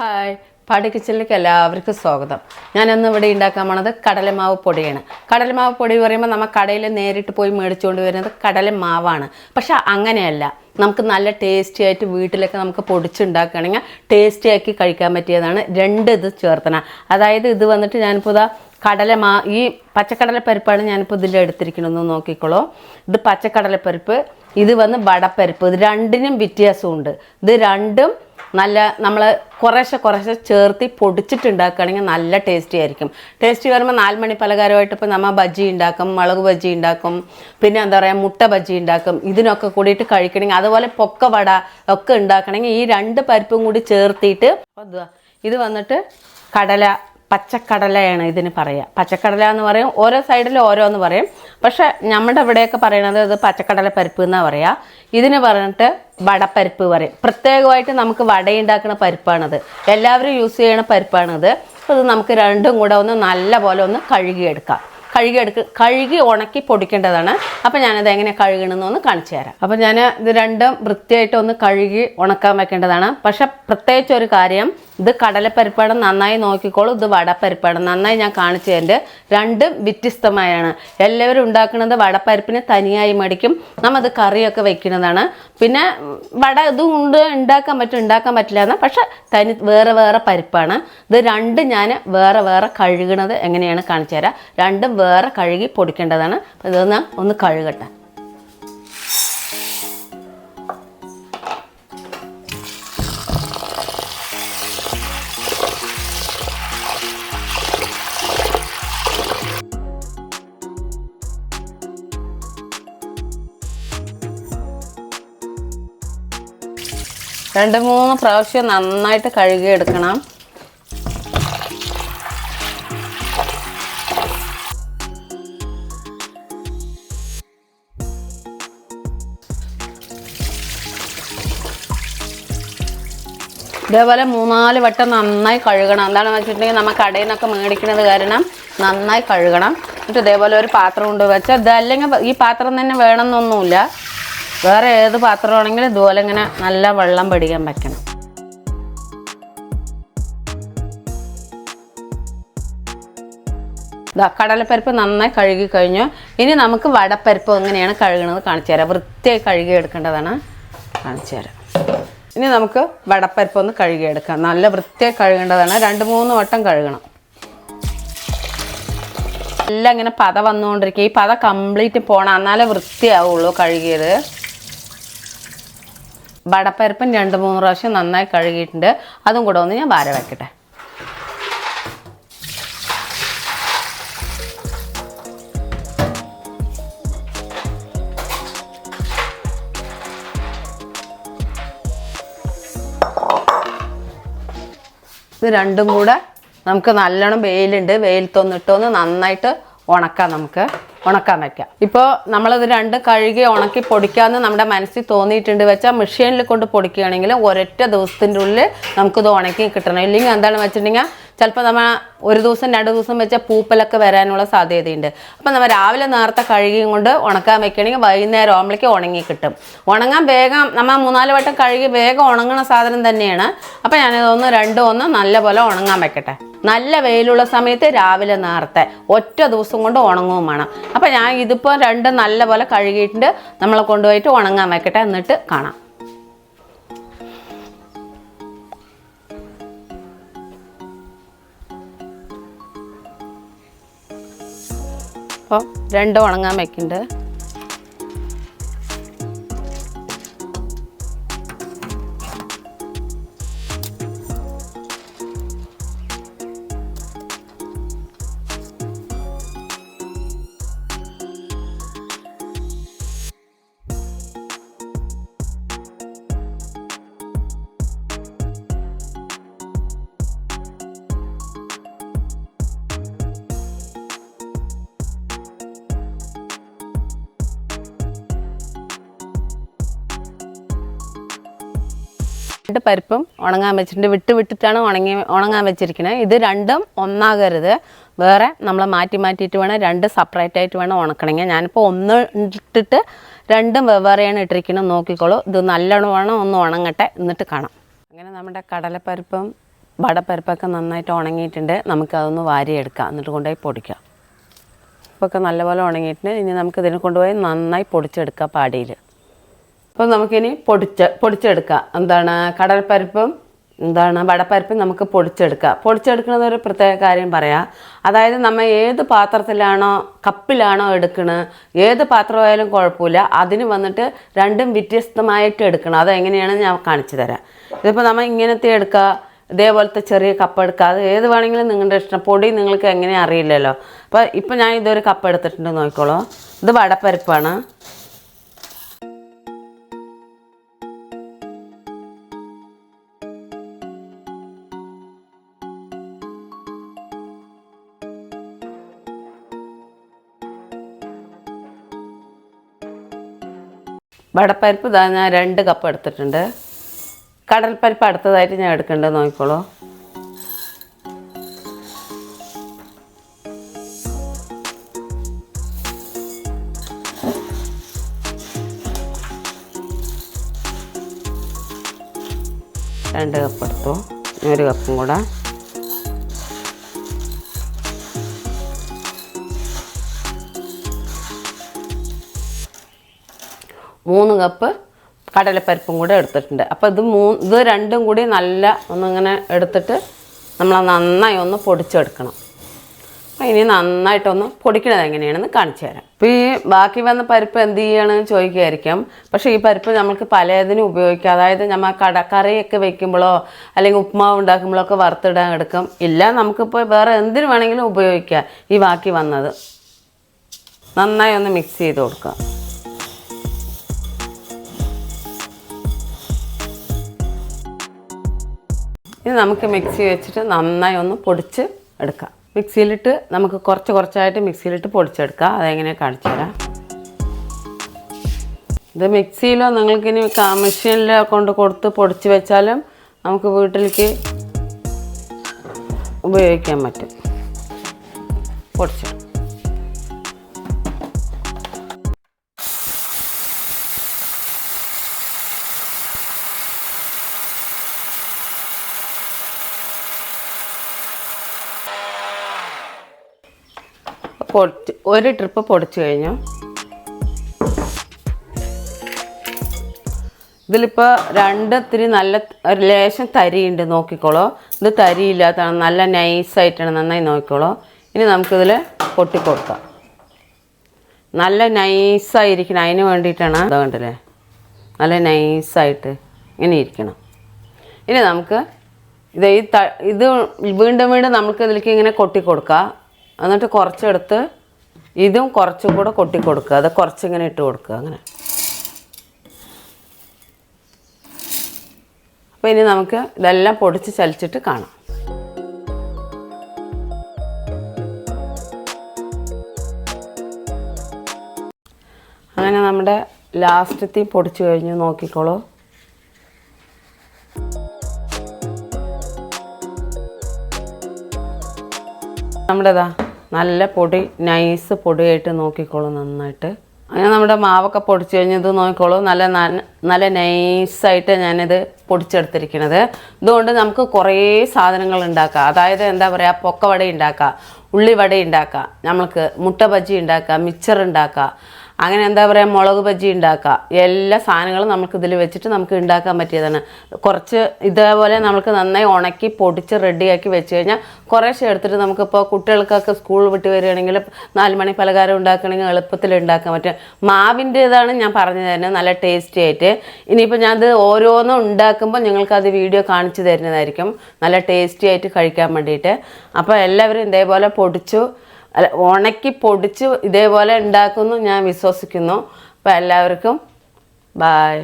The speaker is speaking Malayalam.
ഹായ്. പാടി കിച്ചണിലേക്ക് എല്ലാവർക്കും സ്വാഗതം. ഞാനിന്ന് ഇവിടെ ഉണ്ടാക്കാൻ പോണത് കടലമാവ് പൊടിയാണ്. കടലമാവ് പൊടി പറയുമ്പോൾ നമ്മൾ കടയിൽ നേരിട്ട് പോയി മേടിച്ചുകൊണ്ട് വരുന്നത് കടലമാവാണ്. പക്ഷെ അങ്ങനെയല്ല. നമുക്ക് നല്ല ടേസ്റ്റി ആയിട്ട് വീട്ടിലൊക്കെ നമുക്ക് പൊടിച്ചുണ്ടാക്കുകയാണെങ്കിൽ ടേസ്റ്റി ആക്കി കഴിക്കാൻ പറ്റിയതാണ് രണ്ട് ഇത് ചേർത്തന അതായത് ഇത് വന്നിട്ട് ഞാനിപ്പോൾ ഇതാ കടലമാ ഈ പച്ചക്കടലപ്പരിപ്പാണ് ഞാനിപ്പോൾ ഇതിൽ എടുത്തിരിക്കണമെന്ന് നോക്കിക്കോളൂ. ഇത് പച്ചക്കടലപ്പരിപ്പ് ഇത് വന്ന് വടപ്പരിപ്പ് ഇത് രണ്ടിനും വ്യത്യാസമുണ്ട്. ഇത് രണ്ടും നല്ല നമ്മൾ കുറേശ്ശെ കുറേശ്ശെ ചേർത്തി പൊടിച്ചിട്ടുണ്ടാക്കുകയാണെങ്കിൽ നല്ല ടേസ്റ്റി ആയിരിക്കും. ടേസ്റ്റി വരുമ്പോൾ നാല് മണി പലഹാരമായിട്ട് ഇപ്പോൾ നമ്മൾ ബജ്ജി ഉണ്ടാക്കും മുളക് ബജ്ജി ഉണ്ടാക്കും പിന്നെ എന്താ പറയുക മുട്ട ബജ്ജി ഉണ്ടാക്കും. ഇതിനൊക്കെ കൂടിയിട്ട് കഴിക്കണമെങ്കിൽ അതുപോലെ പൊക്ക വട ഒക്കെ ഉണ്ടാക്കണമെങ്കിൽ ഈ രണ്ട് പരിപ്പും കൂടി ചേർത്തിയിട്ട് ഇത് വന്നിട്ട് കടല പച്ചക്കടലയാണ് ഇതിന് പറയുക പച്ചക്കടല എന്ന് പറയും ഓരോ സൈഡിൽ ഓരോന്ന് പറയും. പക്ഷെ നമ്മുടെ ഇവിടെയൊക്കെ പറയണത് ഇത് പച്ചക്കടല പരിപ്പ് എന്നാണ് പറയുക ഇതിന് പറഞ്ഞിട്ട് വടപ്പരിപ്പ് പറയും. പ്രത്യേകമായിട്ട് നമുക്ക് വടയുണ്ടാക്കുന്ന പരിപ്പാണിത്. എല്ലാവരും യൂസ് ചെയ്യണ പരിപ്പാണിത്. ഇത് നമുക്ക് രണ്ടും കൂടെ ഒന്ന് നല്ല പോലെ ഒന്ന് കഴുകിയെടുക്കാം. കഴുകി എടുക്ക കഴുകി ഉണക്കി പൊടിക്കേണ്ടതാണ്. അപ്പോൾ ഞാനത് എങ്ങനെ കഴുകണമെന്ന് ഒന്ന് കാണിച്ചു തരാം. അപ്പോൾ ഞാൻ ഇത് രണ്ടും വൃത്തിയായിട്ട് ഒന്ന് കഴുകി ഉണക്കാൻ വെക്കേണ്ടതാണ്. പക്ഷെ പ്രത്യേകിച്ച് ഒരു കാര്യം ഇത് കടലപ്പരിപ്പാണ് നന്നായി നോക്കിക്കോളൂ. ഇത് വടപ്പരിപ്പാണ് നന്നായി ഞാൻ കാണിച്ചു തരുന്നത് രണ്ടും വ്യത്യസ്തമായാണ്. എല്ലാവരും ഉണ്ടാക്കുന്നത് വടപ്പരിപ്പിന് തനിയായി മടിക്കും. നമ്മത് കറിയൊക്കെ വെക്കുന്നതാണ്. പിന്നെ വട ഇതും കൊണ്ട് ഉണ്ടാക്കാൻ പറ്റും ഉണ്ടാക്കാൻ പറ്റില്ല എന്ന് പക്ഷെ തനി വേറെ വേറെ പരിപ്പാണ്. ഇത് രണ്ടും ഞാൻ വേറെ വേറെ കഴുകണത് എങ്ങനെയാണ് കാണിച്ചു തരാം. രണ്ടും വേറെ കഴുകി പൊടിക്കേണ്ടതാണ്. ഇതൊന്ന് ഒന്ന് കഴുകട്ടെ. രണ്ട് മൂന്ന് പ്രാവശ്യം നന്നായിട്ട് കഴുകിയെടുക്കണം. ഇതേപോലെ മൂന്നാൽ വട്ടം നന്നായി കഴുകണം. എന്താണെന്ന് വെച്ചിട്ടുണ്ടെങ്കിൽ നമ്മൾ കടയിൽ നിന്നൊക്കെ മേടിക്കുന്നത് കാരണം നന്നായി കഴുകണം. എന്നിട്ട് ഇതേപോലെ ഒരു പാത്രം കൊണ്ട് വെച്ചാൽ ഇതല്ലെങ്കിൽ ഈ പാത്രം തന്നെ വേണമെന്നൊന്നുമില്ല. വേറെ ഏത് പാത്രമാണെങ്കിലും ഇതുപോലെ ഇങ്ങനെ നല്ല വെള്ളം പിടിക്കാൻ വെക്കണം. ദാ കടലപ്പരിപ്പ് നന്നായി കഴുകി കഴിഞ്ഞു. ഇനി നമുക്ക് വടപ്പരിപ്പ് എങ്ങനെയാണ് കഴുകുന്നത് കാണിച്ചു തരാം. വൃത്തിയായി കഴുകി എടുക്കേണ്ടതാണ്. കാണിച്ചു തരാം. ഇനി നമുക്ക് വടപ്പരിപ്പ് ഒന്ന് കഴുകി എടുക്കാം. നല്ല വൃത്തിയായി കഴുകേണ്ടതാണ്. രണ്ട് മൂന്ന് വട്ടം കഴുകണം. എല്ലാം ഇങ്ങനെ പത വന്നുകൊണ്ടിരിക്കുക. ഈ പത കംപ്ലീറ്റ് പോണം. എന്നാലേ വൃത്തിയാവുള്ളൂ കഴുകിയത്. വടപ്പരിപ്പും രണ്ട് മൂന്ന് പ്രാവശ്യം നന്നായി കഴുകിയിട്ടുണ്ട്. അതും കൂടെ ഒന്ന് ഞാൻ വാര വെക്കട്ടെ. ഇത് രണ്ടും കൂടെ നമുക്ക് നല്ലോണം വെയിലുണ്ട്. വെയിലത്തൊന്നിട്ടൊന്ന് നന്നായിട്ട് ഉണക്കാം നമുക്ക്. ഉണക്കാൻ വെക്കാം. ഇപ്പോൾ നമ്മളത് രണ്ട് കഴുകി ഉണക്കി പൊടിക്കാമെന്ന് നമ്മുടെ മനസ്സിൽ തോന്നിയിട്ടുണ്ട് വെച്ചാൽ മെഷീനിൽ കൊണ്ട് പൊടിക്കുകയാണെങ്കിൽ ഒരൊറ്റ ദിവസത്തിന്റെ ഉള്ളിൽ നമുക്കിത് ഉണക്കി കിട്ടണം. ഇല്ലെങ്കിൽ എന്താണെന്ന് വെച്ചിട്ടുണ്ടെങ്കിൽ ചിലപ്പോൾ നമ്മൾ ഒരു ദിവസം രണ്ട് ദിവസം വെച്ചാൽ പൂപ്പലൊക്കെ വരാനുള്ള സാധ്യതയുണ്ട്. അപ്പോൾ നമ്മൾ രാവിലെ നേരത്തെ കഴുകിയും കൊണ്ട് ഉണക്കാൻ വെക്കുകയാണെങ്കിൽ വൈകുന്നേരം ആകുമ്പോഴേക്ക് ഉണങ്ങി കിട്ടും. ഉണങ്ങാൻ വേഗം നമ്മൾ മൂന്നാൽ വട്ടം കഴുകി വേഗം ഉണങ്ങുന്ന സാധനം തന്നെയാണ്. അപ്പോൾ ഞാനിതൊന്ന് രണ്ടും ഒന്ന് നല്ലപോലെ ഉണങ്ങാൻ വെക്കട്ടെ. നല്ല വെയിലുള്ള സമയത്ത് രാവിലെ നേരത്തെ ഒറ്റ ദിവസം കൊണ്ട് ഉണങ്ങുകയും വേണം. അപ്പോൾ ഞാൻ ഇതിപ്പോൾ രണ്ടും നല്ലപോലെ കഴുകിയിട്ടുണ്ട്. നമ്മളെ കൊണ്ടുപോയിട്ട് ഉണങ്ങാൻ വെക്കട്ടെ എന്നിട്ട് കാണാം. അപ്പോൾ രണ്ടും ഉണങ്ങാൻ വെക്കുന്നുണ്ട്. രണ്ട് പരിപ്പും ഉണങ്ങാൻ വെച്ചിട്ടുണ്ട്. വിട്ട് വിട്ടിട്ടാണ് ഉണങ്ങി ഉണങ്ങാൻ വെച്ചിരിക്കുന്നത് ഇത് രണ്ടും ഒന്നാകരുത്. വേറെ നമ്മൾ മാറ്റി മാറ്റിയിട്ട് വേണം രണ്ട് സെപ്പറേറ്റ് ആയിട്ട് വേണം ഉണക്കണമെങ്കിൽ ഞാനിപ്പോൾ ഒന്ന് ഇട്ടിട്ട് രണ്ടും വെവ്വേറെയാണ് ഇട്ടിരിക്കുന്നത് നോക്കിക്കോളൂ. ഇത് നല്ലോണം വേണം ഒന്ന് ഉണങ്ങട്ടെ എന്നിട്ട് കാണാം. അങ്ങനെ നമ്മുടെ കടലപ്പരിപ്പും വടപ്പരിപ്പൊക്കെ നന്നായിട്ട് ഉണങ്ങിയിട്ടുണ്ട്. നമുക്കതൊന്ന് വാരിയെടുക്കാം. എന്നിട്ട് കൊണ്ടുപോയി പൊടിക്കാം. ഇപ്പൊക്കെ നല്ലപോലെ ഉണങ്ങിയിട്ടുണ്ട്. ഇനി നമുക്ക് ഇതിനെ കൊണ്ടുപോയി നന്നായി പൊടിച്ചെടുക്കാം പാടിയിൽ അപ്പോൾ നമുക്കിനി പൊടിച്ച് പൊടിച്ചെടുക്കാം. എന്താണ്? കടൽപ്പരിപ്പും എന്താണ്? വടപ്പരിപ്പും നമുക്ക് പൊടിച്ചെടുക്കാം. പൊടിച്ചെടുക്കുന്നത് ഒരു പ്രത്യേക കാര്യം പറയാം. അതായത് നമ്മൾ ഏത് പാത്രത്തിലാണോ കപ്പിലാണോ എടുക്കുന്നത് ഏത് പാത്രമായാലും കുഴപ്പമില്ല. അതിന് വന്നിട്ട് രണ്ടും വ്യത്യസ്തമായിട്ട് എടുക്കണം. അതെങ്ങനെയാണെന്ന് ഞാൻ കാണിച്ചു തരാം. ഇതിപ്പോൾ നമ്മൾ ഇങ്ങനത്തെ എടുക്കുക ഇതേപോലത്തെ ചെറിയ കപ്പ് എടുക്കുക അത് ഏത് വേണമെങ്കിലും നിങ്ങളുടെ ഇഷ്ടം. പൊടി നിങ്ങൾക്ക് എങ്ങനെ അറിയില്ലല്ലോ. അപ്പോൾ ഇപ്പം ഞാൻ ഇതൊരു കപ്പ് എടുത്തിട്ടുണ്ട് നോക്കിക്കോളൂ. ഇത് വടപ്പരിപ്പാണ്. വടപ്പരിപ്പ് ഇതാ ഞാൻ രണ്ട് കപ്പ് എടുത്തിട്ടുണ്ട്. കടൽപ്പരിപ്പ് അടുത്തതായിട്ട് ഞാൻ എടുക്കേണ്ടത് നോക്കിക്കോളൂ. രണ്ട് കപ്പ് എടുത്തു. ഒരു കപ്പും കൂടെ. മൂന്ന് കപ്പ് കടലപ്പരിപ്പും കൂടെ എടുത്തിട്ടുണ്ട്. അപ്പോൾ ഇത് മൂ ഇത് രണ്ടും കൂടി നല്ല ഒന്നിങ്ങനെ എടുത്തിട്ട് നമ്മൾ നന്നായി ഒന്ന് പൊടിച്ചെടുക്കണം. അപ്പോൾ ഇനി നന്നായിട്ടൊന്ന് പൊടിക്കണത് എങ്ങനെയാണെന്ന് കാണിച്ചു തരാം. ഇപ്പോൾ ഈ ബാക്കി വന്ന പരിപ്പ് എന്ത് ചെയ്യണമെന്ന് ചോദിക്കുമായിരിക്കും പക്ഷേ ഈ പരിപ്പ് നമുക്ക് പലതിനും ഉപയോഗിക്കാം. അതായത് നമ്മൾ കട കറിയൊക്കെ വെക്കുമ്പോഴോ അല്ലെങ്കിൽ ഉപ്മാവ് ഉണ്ടാക്കുമ്പോഴോ ഒക്കെ വറുത്തിടാൻ എടുക്കും. ഇല്ല നമുക്കിപ്പോൾ വേറെ എന്തിനു വേണമെങ്കിലും ഉപയോഗിക്കാം ഈ ബാക്കി വന്നത്. നന്നായി ഒന്ന് മിക്സ് ചെയ്ത് കൊടുക്കുക ഇനി നമുക്ക് മിക്സി വെച്ചിട്ട് നന്നായി ഒന്ന് പൊടിച്ച് എടുക്കാം. മിക്സിയിലിട്ട് നമുക്ക് കുറച്ച് കുറച്ചായിട്ട് മിക്സിയിലിട്ട് പൊടിച്ചെടുക്കാം. അതെങ്ങനെ കാണിച്ചു തരാം. ഇത് മിക്സിയിലോ നിങ്ങൾക്കിനി മെഷീനിലോ കൊണ്ട് കൊടുത്ത് പൊടിച്ച് വെച്ചാലും നമുക്ക് വീട്ടിലേക്ക് ഉപയോഗിക്കാൻ പറ്റും. പൊടിച്ചെടുക്കാം. പൊടിച്ച് ഒരു ട്രിപ്പ് പൊടിച്ചു കഴിഞ്ഞു. ഇതിലിപ്പോൾ രണ്ടത്തിരി നല്ല ഒരു ലേശം തരിയുണ്ട് നോക്കിക്കോളൂ. ഇത് തരിയില്ലാത്തതാണ്. നല്ല നൈസായിട്ടാണ് നന്നായി നോക്കിക്കോളൂ. ഇനി നമുക്കിതിൽ പൊട്ടിക്കൊടുക്കാം നല്ല നൈസായിരിക്കണം അതിന് വേണ്ടിയിട്ടാണ് അത് കണ്ടില്ലേ? നല്ല നൈസായിട്ട് ഇങ്ങനെ ഇരിക്കണം. ഇനി നമുക്ക് ഇത് ഈ ത ഇത് വീണ്ടും വീണ്ടും നമുക്ക് ഇതിലേക്ക് ഇങ്ങനെ കൊട്ടിക്കൊടുക്കാം എന്നിട്ട് കുറച്ചെടുത്ത് ഇതും കുറച്ചും കൂടെ കൊട്ടി കൊടുക്കുക അത് കുറച്ചിങ്ങനെ ഇട്ട് കൊടുക്കുക. അങ്ങനെ. അപ്പോൾ ഇനി നമുക്ക് ഇതെല്ലാം പൊടിച്ച് ചലിച്ചിട്ട് കാണാം. അങ്ങനെ നമ്മുടെ ലാസ്റ്റത്തിൽ പൊടിച്ചു കഴിഞ്ഞ് നോക്കിക്കോളൂ. നമ്മുടേതാ നല്ല പൊടി നൈസ് പൊടിയായിട്ട് നോക്കിക്കോളൂ നന്നായിട്ട്. അങ്ങനെ നമ്മുടെ മാവൊക്കെ പൊടിച്ച് കഴിഞ്ഞത് നോക്കിക്കോളൂ. നല്ല നല്ല നൈസായിട്ട് ഞാനിത് പൊടിച്ചെടുത്തിരിക്കണത്. ഇതുകൊണ്ട് നമുക്ക് കുറേ സാധനങ്ങൾ ഉണ്ടാക്കാം. അതായത് എന്താ പറയുക പൊക്കവട ഉണ്ടാക്കാം ഉള്ളിവട ഉണ്ടാക്കാം നമ്മൾക്ക് മുട്ട ബജി ഉണ്ടാക്കാം മിച്ചർ ഉണ്ടാക്കാം. അങ്ങനെ എന്താ പറയുക മുളക് ബജ്ജി ഉണ്ടാക്കുക എല്ലാ സാധനങ്ങളും നമുക്ക് ഇതിൽ വെച്ചിട്ട് നമുക്ക് ഉണ്ടാക്കാൻ പറ്റിയതാണ്. കുറച്ച് ഇതേപോലെ നമുക്ക് നന്നായി ഉണക്കി പൊടിച്ച് റെഡിയാക്കി വെച്ച് കഴിഞ്ഞാൽ കുറേശ്ശെ എടുത്തിട്ട് നമുക്കിപ്പോൾ കുട്ടികൾക്കൊക്കെ സ്കൂൾ വിട്ട് വരികയാണെങ്കിൽ നാല് മണി പലഹാരം ഉണ്ടാക്കണമെങ്കിൽ എളുപ്പത്തിൽ ഉണ്ടാക്കാൻ പറ്റും. മാവിന്റേതാണ് ഞാൻ പറഞ്ഞു തരുന്നത് നല്ല ടേസ്റ്റി ആയിട്ട്. ഇനിയിപ്പോൾ ഞാനത് ഓരോന്നും ഉണ്ടാക്കുമ്പോൾ നിങ്ങൾക്കത് വീഡിയോ കാണിച്ചു തരുന്നതായിരിക്കും. നല്ല ടേസ്റ്റി ആയിട്ട് കഴിക്കാൻ വേണ്ടിയിട്ട്. അപ്പോൾ എല്ലാവരും ഇതേപോലെ പൊടിച്ചു അല്ല ഉണക്കി പൊടിച്ച് ഇതേപോലെ ഉണ്ടാക്കുന്നു ഞാൻ വിശ്വസിക്കുന്നു. അപ്പോൾ എല്ലാവർക്കും ബായ്